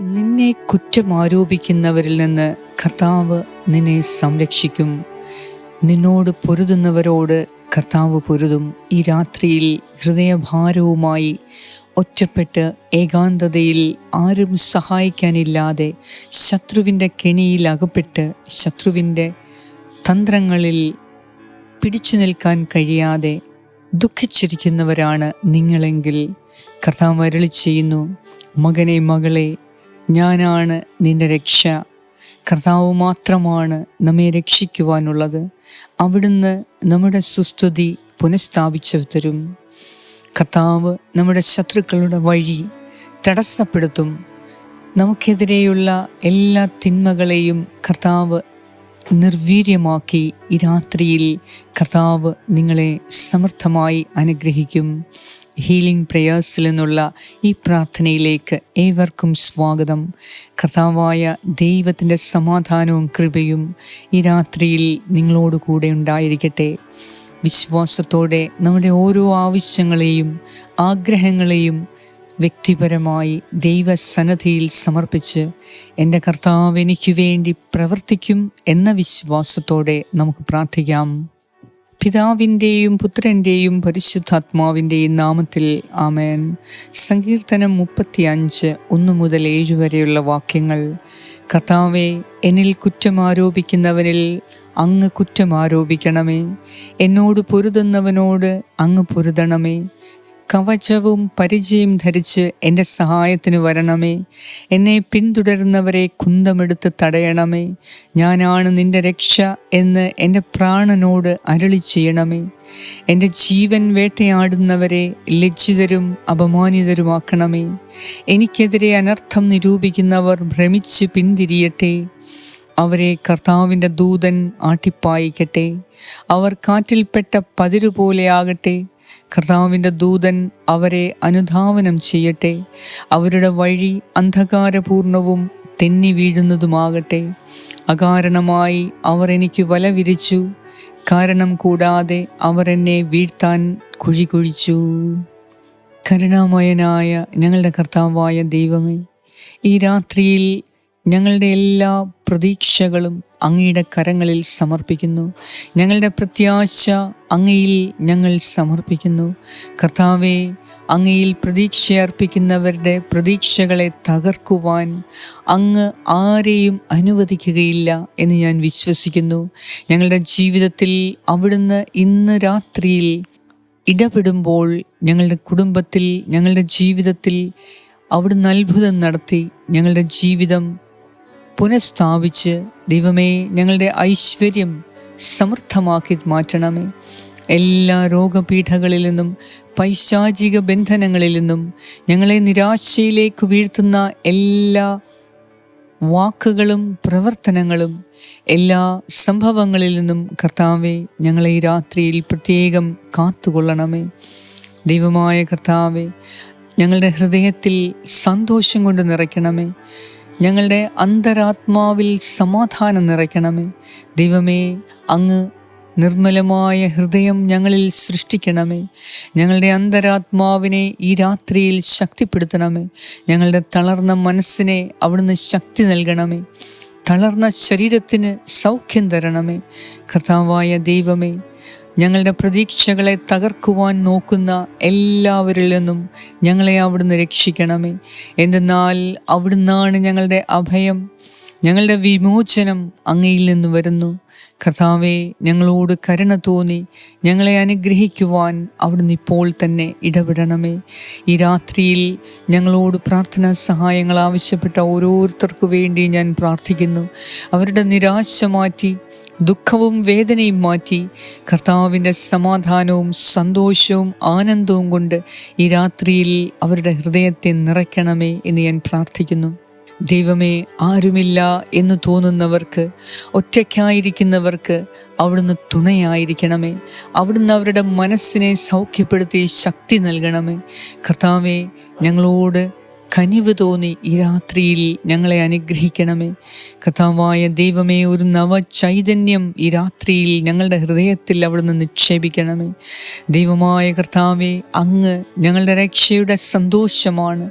നിന്നെ കുറ്റം ആരോപിക്കുന്നവരിൽ നിന്ന് കർത്താവ് നിന്നെ സംരക്ഷിക്കും. നിന്നോട് പൊരുതുന്നവരോട് കർത്താവ് പൊരുതും. ഈ രാത്രിയിൽ ഹൃദയഭാരവുമായി ഒറ്റപ്പെട്ട് ഏകാന്തതയിൽ ആരും സഹായിക്കാനില്ലാതെ ശത്രുവിന്റെ കെണിയിൽ അകപ്പെട്ട് ശത്രുവിന്റെ തന്ത്രങ്ങളിൽ പിടിച്ചു നിൽക്കാൻ കഴിയാതെ ദുഃഖിച്ചിരിക്കുന്നവരാണ് നിങ്ങളെങ്കിൽ. കർത്താവ് അരളി ചെയ്യുന്നു മകനെ മകളെ ഞാനാണ് നിന്റെ രക്ഷ. കർത്താവ് മാത്രമാണ് നമ്മെ രക്ഷിക്കുവാനുള്ളത്. അവിടുന്ന് നമ്മുടെ സുസ്തുതി പുനഃസ്ഥാപിച്ചു തരും. കർത്താവ് നമ്മുടെ ശത്രുക്കളുടെ വഴി തടസ്സപ്പെടുത്തും. നമുക്കെതിരെയുള്ള എല്ലാ തിന്മകളെയും കർത്താവ് നിർവീര്യമാക്കി ഈ രാത്രിയിൽ കർത്താവ് നിങ്ങളെ സമർത്ഥമായി അനുഗ്രഹിക്കും. ഹീലിംഗ് പ്രേയേഴ്സിൽ നിന്നുള്ള ഈ പ്രാർത്ഥനയിലേക്ക് ഏവർക്കും സ്വാഗതം. കർത്താവായ ദൈവത്തിന്റെ സമാധാനവും കൃപയും ഈ രാത്രിയിൽ നിങ്ങളോട് കൂടെ ഉണ്ടായിരിക്കട്ടെ. വിശ്വാസത്തോടെ നമ്മുടെ ഓരോ ആവശ്യങ്ങളെയും ആഗ്രഹങ്ങളെയും വ്യക്തിപരമായി ദൈവസന്നദ്ധിയിൽ സമർപ്പിച്ച് എന്റെ കർത്താവ് എനിക്ക് വേണ്ടി പ്രവർത്തിക്കും എന്ന വിശ്വാസത്തോടെ നമുക്ക് പ്രാർത്ഥിക്കാം. പിതാവിന്റെയും പുത്രന്റെയും പരിശുദ്ധാത്മാവിന്റെയും നാമത്തിൽ ആമേൻ. സങ്കീർത്തനം മുപ്പത്തി അഞ്ച് ഒന്ന് മുതൽ ഏഴ് വരെയുള്ള വാക്യങ്ങൾ. കർത്താവെ എന്നിൽ കുറ്റം ആരോപിക്കുന്നവനിൽ അങ്ങ് കുറ്റം ആരോപിക്കണമേ. എന്നോട് പൊരുതുന്നവനോട് അങ്ങ് പൊരുതണമേ. കവചവും പരിചയം ധരിച്ച് എന്റെ സഹായത്തിന് വരണമേ. എന്നെ പിന്തുടരുന്നവരെ കുന്തമെടുത്ത് തടയണമേ. ഞാനാണ് നിന്റെ രക്ഷ എന്ന് എന്റെ പ്രാണനോട് അരളി ചെയ്യണമേ. എന്റെ ജീവൻ വേട്ടയാടുന്നവരെ ലജ്ജിതരും അപമാനിതരുമാക്കണമേ. എനിക്കെതിരെ അനർത്ഥം നിരൂപിക്കുന്നവർ ഭ്രമിച്ച് പിന്തിരിയട്ടെ. അവരെ കർത്താവിന്റെ ദൂതൻ ആട്ടിപ്പായിക്കട്ടെ. അവർ കാറ്റിൽപ്പെട്ട പതിരുപോലെയാകട്ടെ കർത്താവിന്റെ ദൂതൻ അവരെ അനുധാവനം ചെയ്യട്ടെ. അവരുടെ വഴി അന്ധകാരപൂർണവും തെന്നി വീഴുന്നതുമാകട്ടെ. അകാരണമായി അവർ എനിക്ക് വല വിരിച്ചു. കാരണം കൂടാതെ അവർ എന്നെ വീഴ്ത്താൻ കുഴി കുഴിച്ചു കരുണാമയനായ ഞങ്ങളുടെ കർത്താവായ ദൈവമേ ഈ രാത്രിയിൽ ഞങ്ങളുടെ എല്ലാ പ്രതീക്ഷകളും അങ്ങയുടെ കരങ്ങളിൽ സമർപ്പിക്കുന്നു. ഞങ്ങളുടെ പ്രത്യാശ അങ്ങയിൽ ഞങ്ങൾ സമർപ്പിക്കുന്നു. കർത്താവെ അങ്ങയിൽ പ്രതീക്ഷയർപ്പിക്കുന്നവരുടെ പ്രതീക്ഷകളെ തകർക്കുവാൻ അങ്ങ് ആരെയും അനുവദിക്കുകയില്ല എന്ന് ഞാൻ വിശ്വസിക്കുന്നു. ഞങ്ങളുടെ ജീവിതത്തിൽ അവിടുന്ന് ഇന്ന് രാത്രിയിൽ ഇടപെടുമ്പോൾ ഞങ്ങളുടെ കുടുംബത്തിൽ ഞങ്ങളുടെ ജീവിതത്തിൽ അവിടുന്ന് അത്ഭുതം നടത്തി ഞങ്ങളുടെ ജീവിതം പുനഃസ്ഥാപിച്ച് ദൈവമേ ഞങ്ങളുടെ ഐശ്വര്യം സമൃദ്ധമാക്കി മാറ്റണമേ. എല്ലാ രോഗപീഠകളിൽ നിന്നും പൈശാചിക ബന്ധനങ്ങളിൽ നിന്നും ഞങ്ങളെ നിരാശയിലേക്ക് വീഴ്ത്തുന്ന എല്ലാ വാക്കുകളും പ്രവർത്തനങ്ങളും എല്ലാ സംഭവങ്ങളിൽ നിന്നും കർത്താവെ ഞങ്ങളെ ഈ രാത്രിയിൽ പ്രത്യേകം കാത്തുകൊള്ളണമേ. ദൈവമായ കർത്താവെ ഞങ്ങളുടെ ഹൃദയത്തിൽ സന്തോഷം കൊണ്ട് നിറയ്ക്കണമേ. ഞങ്ങളുടെ അന്തരാത്മാവിൽ സമാധാനം നിറയ്ക്കണമേ. ദൈവമേ അങ്ങ് നിർമ്മലമായ ഹൃദയം ഞങ്ങളിൽ സൃഷ്ടിക്കണമേ. ഞങ്ങളുടെ അന്തരാത്മാവിനെ ഈ രാത്രിയിൽ ശക്തിപ്പെടുത്തണമേ. ഞങ്ങളുടെ തളർന്ന മനസ്സിനെ അവിടുന്ന് ശക്തി നൽകണമേ. തളർന്ന ശരീരത്തിന് സൗഖ്യം തരണമേ. കർത്താവായ ദൈവമേ ഞങ്ങളുടെ പ്രതീക്ഷകളെ തകർക്കുവാൻ നോക്കുന്ന എല്ലാവരിൽ നിന്നും ഞങ്ങളെ അവിടുന്ന് രക്ഷിക്കണമേ. എന്തെന്നാൽ അവിടുന്നാണ് ഞങ്ങളുടെ അഭയം. ഞങ്ങളുടെ വിമോചനം അങ്ങയിൽ നിന്ന് വരുന്നു. കർത്താവെ ഞങ്ങളോട് കരുണ തോന്നി ഞങ്ങളെ അനുഗ്രഹിക്കുവാൻ അവിടുന്ന് ഇപ്പോൾ തന്നെ ഇടപെടണമേ. ഈ രാത്രിയിൽ ഞങ്ങളോട് പ്രാർത്ഥനാ സഹായങ്ങൾ ആവശ്യപ്പെട്ട ഓരോരുത്തർക്കു വേണ്ടി ഞാൻ പ്രാർത്ഥിക്കുന്നു. അവരുടെ നിരാശ മാറ്റി ദുഃഖവും വേദനയും മാറ്റി കർത്താവിന്റെ സമാധാനവും സന്തോഷവും ആനന്ദവും കൊണ്ട് ഈ രാത്രിയിൽ അവരുടെ ഹൃദയത്തെ നിറയ്ക്കണമേ എന്ന് ഞാൻ പ്രാർത്ഥിക്കുന്നു. ദൈവമേ ആരുമില്ല എന്ന് തോന്നുന്നവർക്ക് ഒറ്റയ്ക്കായിരിക്കുന്നവർക്ക് അവിടുന്ന് തുണയായിരിക്കണമേ. അവിടുന്ന് അവരുടെ മനസ്സിനെ സൗഖ്യപ്പെടുത്തി ശക്തി നൽകണമേ. കർത്താവെ ഞങ്ങളോട് കനിവ് തോന്നി ഈ രാത്രിയിൽ ഞങ്ങളെ അനുഗ്രഹിക്കണമേ. കഥാവായ ദൈവമേ ഒരു നവ ചൈതന്യം ഈ രാത്രിയിൽ ഞങ്ങളുടെ ഹൃദയത്തിൽ അവിടുന്ന് നിക്ഷേപിക്കണമേ. ദൈവമായ കർത്താവെ അങ്ങ് ഞങ്ങളുടെ രക്ഷയുടെ സന്തോഷമാണ്.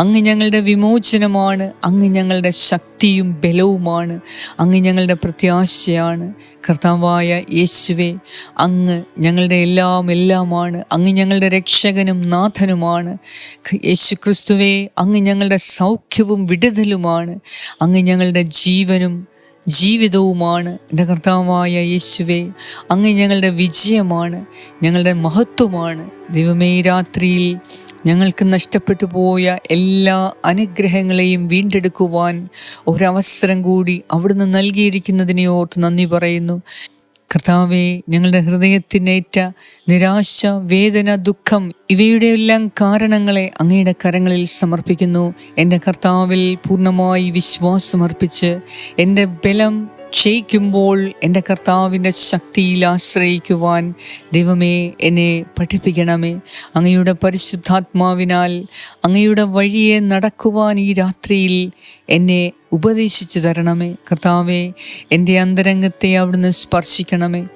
അങ്ങ് ഞങ്ങളുടെ വിമോചനമാണ്. അങ്ങ് ഞങ്ങളുടെ ശക്തിയും ബലവുമാണ്. അങ്ങ് ഞങ്ങളുടെ പ്രത്യാശയാണ്. കർത്താവായ യേശുവേ അങ്ങ് ഞങ്ങളുടെ എല്ലാം എല്ലാമാണ്. അങ്ങ് ഞങ്ങളുടെ രക്ഷകനും നാഥനുമാണ്. യേശു ക്രിസ്തുവെ അങ്ങ് ഞങ്ങളുടെ സൗഖ്യവും വിടുതലുമാണ്. അങ്ങ് ഞങ്ങളുടെ ജീവനും ജീവിതവുമാണ്. എന്റെ കർത്താവായ യേശുവേ അങ്ങ് ഞങ്ങളുടെ വിജയമാണ്. ഞങ്ങളുടെ മഹത്വമാണ്. ദൈവമേ രാത്രിയിൽ ഞങ്ങൾക്ക് നഷ്ടപ്പെട്ടു പോയ എല്ലാ അനുഗ്രഹങ്ങളെയും വീണ്ടെടുക്കുവാൻ ഒരവസരം കൂടി അവിടുന്ന് നൽകിയിരിക്കുന്നതിനെ ഓർത്ത് നന്ദി പറയുന്നു. കർത്താവെ ഞങ്ങളുടെ ഹൃദയത്തിനേറ്റ നിരാശ വേദന ദുഃഖം ഇവയുടെ എല്ലാം കാരണങ്ങളെ അങ്ങയുടെ കരങ്ങളിൽ സമർപ്പിക്കുന്നു. എന്റെ കർത്താവിൽ പൂർണമായി വിശ്വാസമർപ്പിച്ച് എന്റെ ബലം ക്ഷയിക്കുമ്പോൾ എന്റെ കർത്താവിന്റെ ശക്തിയിൽ ആശ്രയിക്കുവാൻ ദൈവമേ എന്നെ പഠിപ്പിക്കണമേ. അങ്ങയുടെ പരിശുദ്ധാത്മാവിനാൽ അങ്ങയുടെ വഴിയെ നടക്കുവാൻ ഈ രാത്രിയിൽ എന്നെ ഉപദേശിച്ചു തരണമേ. കർത്താവെ എന്റെ അന്തരംഗത്തെ അവിടുന്ന് സ്പർശിക്കണമേ.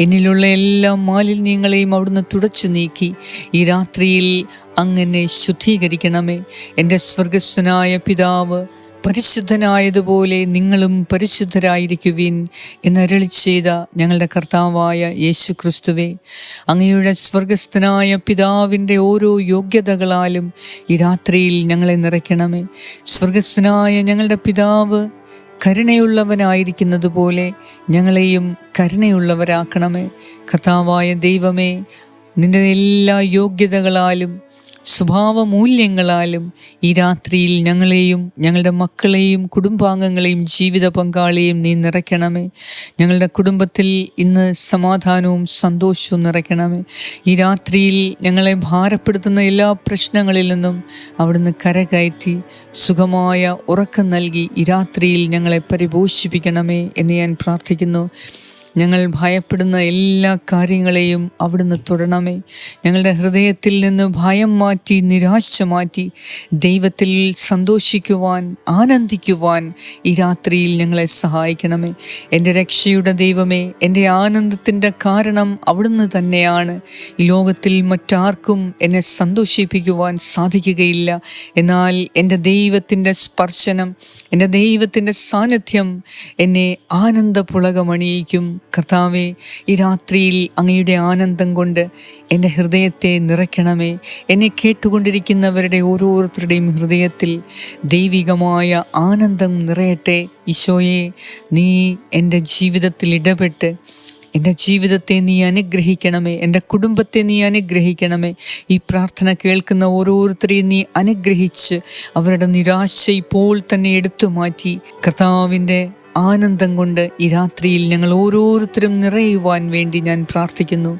എന്നിലുള്ള എല്ലാ മാലിന്യങ്ങളെയും അവിടുന്ന് തുടച്ചു നീക്കി ഈ രാത്രിയിൽ അങ്ങനെ ശുദ്ധീകരിക്കണമേ. എന്റെ സ്വർഗസ്വനായ പിതാവ് പരിശുദ്ധനായതുപോലെ നിങ്ങളും പരിശുദ്ധരായിരിക്കുവിൻ എന്നരളി ചെയ്ത ഞങ്ങളുടെ കർത്താവായ യേശു ക്രിസ്തുവെ അങ്ങയുടെ സ്വർഗസ്ഥനായ പിതാവിന്റെ ഓരോ യോഗ്യതകളാലും ഈ രാത്രിയിൽ ഞങ്ങളെ നിറയ്ക്കണമേ. സ്വർഗസ്ഥനായ ഞങ്ങളുടെ പിതാവ് കരുണയുള്ളവനായിരിക്കുന്നത് പോലെ ഞങ്ങളെയും കരുണയുള്ളവരാക്കണമേ. കർത്താവായ ദൈവമേ നിന്റെ എല്ലാ യോഗ്യതകളാലും സ്വഭാവമൂല്യങ്ങളാലും ഈ രാത്രിയിൽ ഞങ്ങളെയും ഞങ്ങളുടെ മക്കളെയും കുടുംബാംഗങ്ങളെയും ജീവിത പങ്കാളിയും നീ നിറയ്ക്കണമേ. ഞങ്ങളുടെ കുടുംബത്തിൽ ഇന്ന് സമാധാനവും സന്തോഷവും നിറയ്ക്കണമേ. ഈ രാത്രിയിൽ ഞങ്ങളെ ഭാരപ്പെടുത്തുന്ന എല്ലാ പ്രശ്നങ്ങളിൽ നിന്നും അവിടുന്ന് കരകയറ്റി സുഖമായ ഉറക്കം നൽകി ഈ രാത്രിയിൽ ഞങ്ങളെ പരിപോഷിപ്പിക്കണമേ എന്ന് ഞാൻ പ്രാർത്ഥിക്കുന്നു. ഞങ്ങൾ ഭയപ്പെടുന്ന എല്ലാ കാര്യങ്ങളെയും അവിടുന്ന് തൊടണമേ. ഞങ്ങളുടെ ഹൃദയത്തിൽ നിന്ന് ഭയം മാറ്റി നിരാശ മാറ്റി ദൈവത്തിൽ സന്തോഷിക്കുവാൻ ആനന്ദിക്കുവാൻ ഈ രാത്രിയിൽ ഞങ്ങളെ സഹായിക്കണമേ. എന്റെ രക്ഷയുടെ ദൈവമേ എന്റെ ആനന്ദത്തിന്റെ കാരണം അവിടുന്ന് തന്നെയാണ്. ഈ ലോകത്തിൽ മറ്റാർക്കും എന്നെ സന്തോഷിപ്പിക്കുവാൻ സാധിക്കുകയില്ല. എന്നാൽ എന്റെ ദൈവത്തിന്റെ സ്പർശനം എന്റെ ദൈവത്തിന്റെ സാന്നിധ്യം എന്നെ ആനന്ദപുളകമണിയിക്കും. കർത്താവെ ഈ രാത്രിയിൽ അങ്ങയുടെ ആനന്ദം കൊണ്ട് എന്റെ ഹൃദയത്തെ നിറയ്ക്കണമേ. എന്നെ കേട്ടുകൊണ്ടിരിക്കുന്നവരുടെ ഓരോരുത്തരുടെയും ഹൃദയത്തിൽ ദൈവികമായ ആനന്ദം നിറയട്ടെ. ഈശോയെ നീ എന്റെ ജീവിതത്തിൽ ഇടപെട്ട് എന്റെ ജീവിതത്തെ നീ അനുഗ്രഹിക്കണമേ. എന്റെ കുടുംബത്തെ നീ അനുഗ്രഹിക്കണമേ. ഈ പ്രാർത്ഥന കേൾക്കുന്ന ഓരോരുത്തരെയും നീ അനുഗ്രഹിച്ച് അവരുടെ നിരാശ ഇപ്പോൾ തന്നെ എടുത്തു മാറ്റി. കർത്താവിന്റെ ആനന്ദം കൊണ്ട് ഈ രാത്രിയിൽ ഞങ്ങൾ ഓരോരുത്തരും നിറയുവാൻ വേണ്ടി ഞാൻ പ്രാർത്ഥിക്കുന്നു.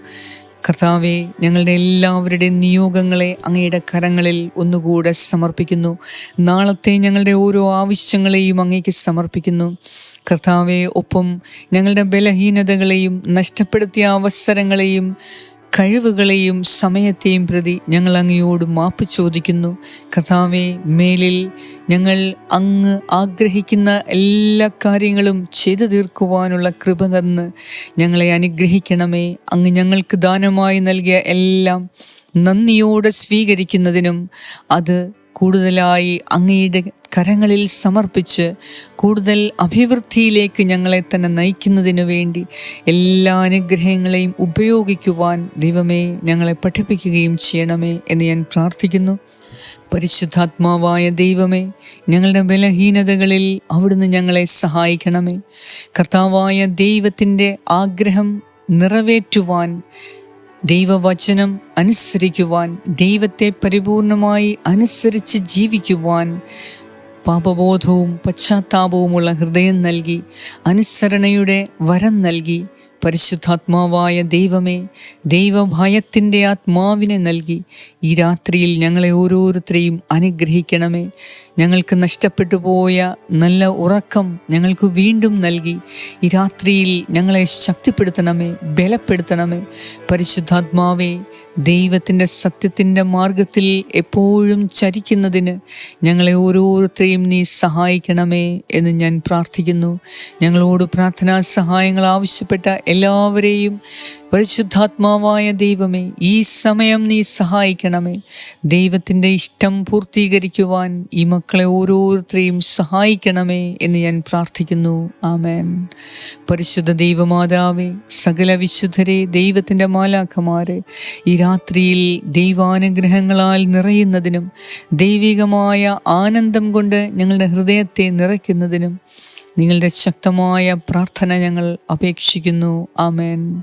കർത്താവെ ഞങ്ങളുടെ എല്ലാവരുടെയും നിയോഗങ്ങളെ അങ്ങയുടെ കരങ്ങളിൽ ഒന്നുകൂടെ സമർപ്പിക്കുന്നു. നാളത്തെ ഞങ്ങളുടെ ഓരോ ആവശ്യങ്ങളെയും അങ്ങേക്ക് സമർപ്പിക്കുന്നു. കർത്താവെ ഒപ്പം ഞങ്ങളുടെ ബലഹീനതകളെയും നഷ്ടപ്പെടുത്തിയ അവസരങ്ങളെയും കഴിവുകളെയും സമയത്തെയും പ്രതി ഞങ്ങൾ അങ്ങയോട് മാപ്പ് ചോദിക്കുന്നു. കഥാവെ മേലിൽ ഞങ്ങൾ അങ്ങ് ആഗ്രഹിക്കുന്ന എല്ലാ കാര്യങ്ങളും ചെയ്തു തീർക്കുവാനുള്ള കൃപ തന്ന് ഞങ്ങളെ അനുഗ്രഹിക്കണമേ. അങ്ങ് ഞങ്ങൾക്ക് ദാനമായി നൽകിയ എല്ലാം നന്ദിയോടെ സ്വീകരിക്കുന്നതിനും അത് കൂടുതലായി അങ്ങയുടെ കരങ്ങളിൽ സമർപ്പിച്ച് കൂടുതൽ അഭിവൃദ്ധിയിലേക്ക് ഞങ്ങളെ തന്നെ നയിക്കുന്നതിനു വേണ്ടി എല്ലാ അനുഗ്രഹങ്ങളെയും ഉപയോഗിക്കുവാൻ ദൈവമേ ഞങ്ങളെ പഠിപ്പിക്കുകയും ചെയ്യണമേ എന്ന് ഞാൻ പ്രാർത്ഥിക്കുന്നു. പരിശുദ്ധാത്മാവായ ദൈവമേ ഞങ്ങളുടെ ബലഹീനതകളിൽ അവിടുന്ന് ഞങ്ങളെ സഹായിക്കണമേ. കർത്താവായ ദൈവത്തിന്റെ ആഗ്രഹം നിറവേറ്റുവാൻ ദൈവവചനം അനുസരിക്കുവാൻ ദൈവത്തെ പരിപൂർണമായി അനുസരിച്ച് ജീവിക്കുവാൻ പാപബോധവും പശ്ചാത്താപവുമുള്ള ഹൃദയം നൽകി അനുസരണയുടെ വരം നൽകി പരിശുദ്ധാത്മാവായ ദൈവമേ ദൈവഭയത്തിന്റെ ആത്മാവിനെ നൽകി ഈ രാത്രിയിൽ ഞങ്ങളെ ഓരോരുത്തരെയും അനുഗ്രഹിക്കണമേ. ഞങ്ങൾക്ക് നഷ്ടപ്പെട്ടു പോയ നല്ല ഉറക്കം ഞങ്ങൾക്ക് വീണ്ടും നൽകി. ഈ രാത്രിയിൽ ഞങ്ങളെ ശക്തിപ്പെടുത്തണമേ ബലപ്പെടുത്തണമേ. പരിശുദ്ധാത്മാവേ ദൈവത്തിന്റെ സത്യത്തിന്റെ മാർഗത്തിൽ എപ്പോഴും ചരിക്കുന്നതിന് ഞങ്ങളെ ഓരോരുത്തരെയും നീ സഹായിക്കണമേ എന്ന് ഞാൻ പ്രാർത്ഥിക്കുന്നു. ഞങ്ങളോട് പ്രാർത്ഥനാ സഹായങ്ങൾ ആവശ്യപ്പെട്ട എല്ലാവരെയും പരിശുദ്ധാത്മാവായ ദൈവമേ ഈ സമയം നീ സഹായിക്കണമേ. ദൈവത്തിന്റെ ഇഷ്ടം പൂർത്തീകരിക്കുവാൻ ഈ മക്കളെ ഓരോരുത്തരെയും സഹായിക്കണമേ എന്ന് ഞാൻ പ്രാർത്ഥിക്കുന്നു. ആമേൻ. പരിശുദ്ധ ദൈവമാതാവേ സകല വിശുദ്ധരെ ദൈവത്തിന്റെ മാലാഖമാരെ ഈ രാത്രിയിൽ ദൈവാനുഗ്രഹങ്ങളാൽ നിറയുന്നതിനും ദൈവികമായ ആനന്ദം കൊണ്ട് ഞങ്ങളുടെ ഹൃദയത്തെ നിറയ്ക്കുന്നതിനും നിങ്ങളുടെ ശക്തമായ പ്രാർത്ഥന ഞങ്ങൾ അപേക്ഷിക്കുന്നു. ആമേൻ.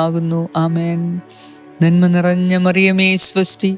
അങ്ങയുടേതാകുന്നു ആമേൻ. നന്മ നിറഞ്ഞ മറിയമേ സ്വസ്തി.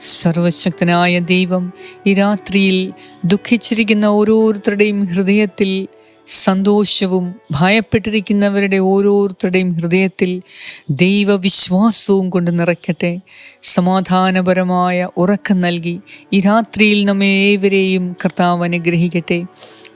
സർവശക്തനായ ദൈവം ഈ രാത്രിയിൽ ദുഃഖിച്ചിരിക്കുന്ന ഓരോരുത്തരുടെയും ഹൃദയത്തിൽ സന്തോഷവും ഭയപ്പെട്ടിരിക്കുന്നവരുടെ ഓരോരുത്തരുടെയും ഹൃദയത്തിൽ ദൈവവിശ്വാസവും കൊണ്ട് നിറയ്ക്കട്ടെ. സമാധാനപരമായ ഉറക്കം നൽകി ഈ രാത്രിയിൽ നമ്മെ ഏവരെയും കർത്താവ് അനുഗ്രഹിക്കട്ടെ.